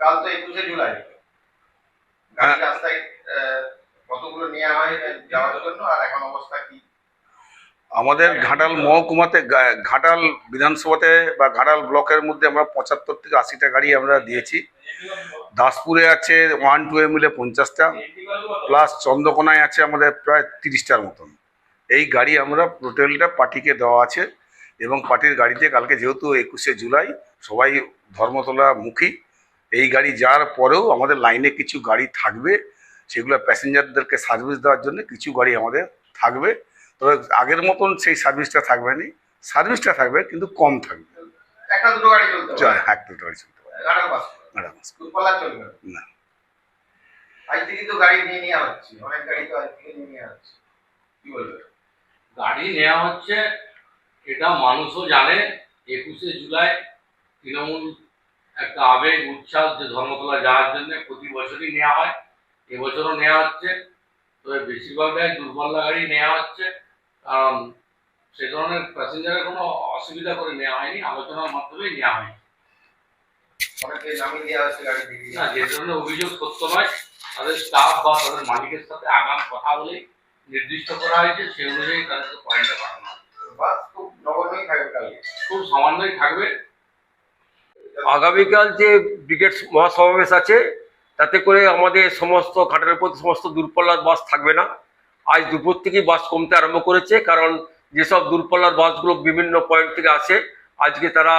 কাল তো একুশে জুলাই। গাড়ি হ্যাঁ। রাস্তায় কতগুলো নেওয়া হয় যাওয়ার জন্য আর এখন অবস্থা কি? আমাদের ঘাটাল মহকুমাতে ঘাটাল বিধানসভাতে বা ঘাটাল ব্লকের মধ্যে আমরা পঁচাত্তর থেকে আশিটা গাড়ি আমরা দিয়েছি। দাসপুরে আছে ওয়ান টু মিলে পঞ্চাশটা প্লাস চন্দ্রকোনায় আছে আমাদের প্রায় তিরিশটার মতন। এই গাড়ি আমরা টোটালটা পার্টিকে দেওয়া আছে এবং পার্টির গাড়িতে কালকে যেহেতু একুশে জুলাই সবাই ধর্মতলা মুখী এই গাড়ি যাওয়ার পরেও আমাদের লাইনে কিছু গাড়ি থাকবে সেগুলো প্যাসেঞ্জারদেরকে সার্ভিস দেওয়ার জন্য কিছু গাড়ি আমাদের থাকবে। তবে আগের মতন সেই সার্ভিসটা থাকবে না। সার্ভিসটা থাকবে কিন্তু কম থাকবে। একটা দুটো গাড়ি চলতে যা পারে এক দুটো গাড়ি চলতে পারে। ঘাটাল বাস ম্যাডাম দূরপাল্লা চলবে। না। না তো গাড়ি নিয়ে নেওয়া হচ্ছে। অনেক গাড়ি তো আজ নিয়ে নেওয়া হচ্ছে। কি বলবে? গাড়ি নেওয়া হচ্ছে এটা মানুষও জানে একুশে জুলাই তৃণমূল একটা আবেগ উচ্ছ্বাস যে ধর্মতলা যাওয়ার জন্য প্রতি বছরই নেওয়া হয়। এবছরও নেওয়া হচ্ছে। তবে বেশিরভাগটাই দুর্বল্লা গাড়ি নেওয়া হচ্ছে। কারণ সে ধরনের প্যাসেঞ্জারের কোনো অসুবিধা করে নেওয়া হয়নি আলোচনার মাধ্যমেই নেওয়া হয়নি। না যে ধরনের অভিযোগ সত্য নয় তাদের স্টাফ বা তাদের মালিকের সাথে আগাম কথা বলে নির্দিষ্ট করা হয়েছে সেই অনুযায়ী তাদেরকে পয়েন্টটা পাঠানো থাকবে খুব সামান্যই থাকবে। আগামীকাল যে ব্রিগেড মহাসমাবেশ আছে, তাতে করে আমাদের সমস্ত ঘাটের প্রতি সমস্ত দূরপাল্লার বাস থাকবে না। আজ দুপুর থেকেই বাস কমতে আরম্ভ করেছে, কারণ যেসব দূরপাল্লার বাসগুলো বিভিন্ন পয়েন্ট থেকে আসে, আজকে তারা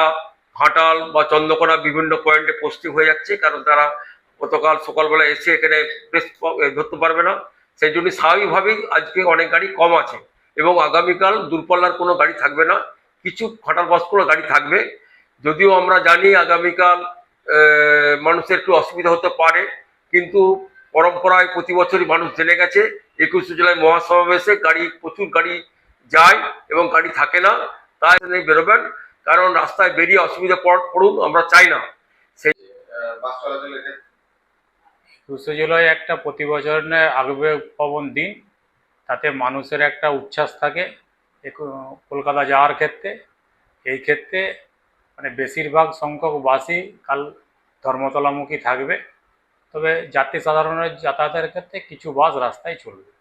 ঘাটাল বা চন্দ্রকোনা বিভিন্ন পয়েন্টে পোস্টিং হয়ে যাচ্ছে, কারণ তারা গতকাল সকালবেলা এসে এখানে প্রেস ধরতে পারবে না। সেই জন্য স্বাভাবিকভাবেই আজকে অনেক গাড়ি কম আছে এবং আগামীকাল দূরপাল্লার কোনো গাড়ি থাকবে না। কিছু ঘাটাল বাসগুলো গাড়ি থাকবে। যদিও আমরা জানি আগামীকাল মানুষের একটু অসুবিধা হতে পারে, কিন্তু পরম্পরায় প্রতি বছরই মানুষ জেনে গেছে, একুশে জুলাই মহাসমাবেশে গাড়ি, প্রচুর গাড়ি যায় এবং গাড়ি থাকে না, তাই বেরোবেন, কারণ রাস্তায় বেরিয়ে অসুবিধা পড়- পড়ুক আমরা চাই না। ক্ষেত্রে একুশে জুলাই একটা প্রতি বছরের আবেগ পাবন দিন, তাতে মানুষের একটা উচ্ছ্বাস থাকে কলকাতা যাওয়ার ক্ষেত্রে, এই ক্ষেত্রে মানে বেশিরভাগ সংখ্যক বাসই কাল ধর্মতলামুখী থাকবে। তবে যাত্রী সাধারণের যাতায়াতের ক্ষেত্রে কিছু বাস রাস্তায় চলবে।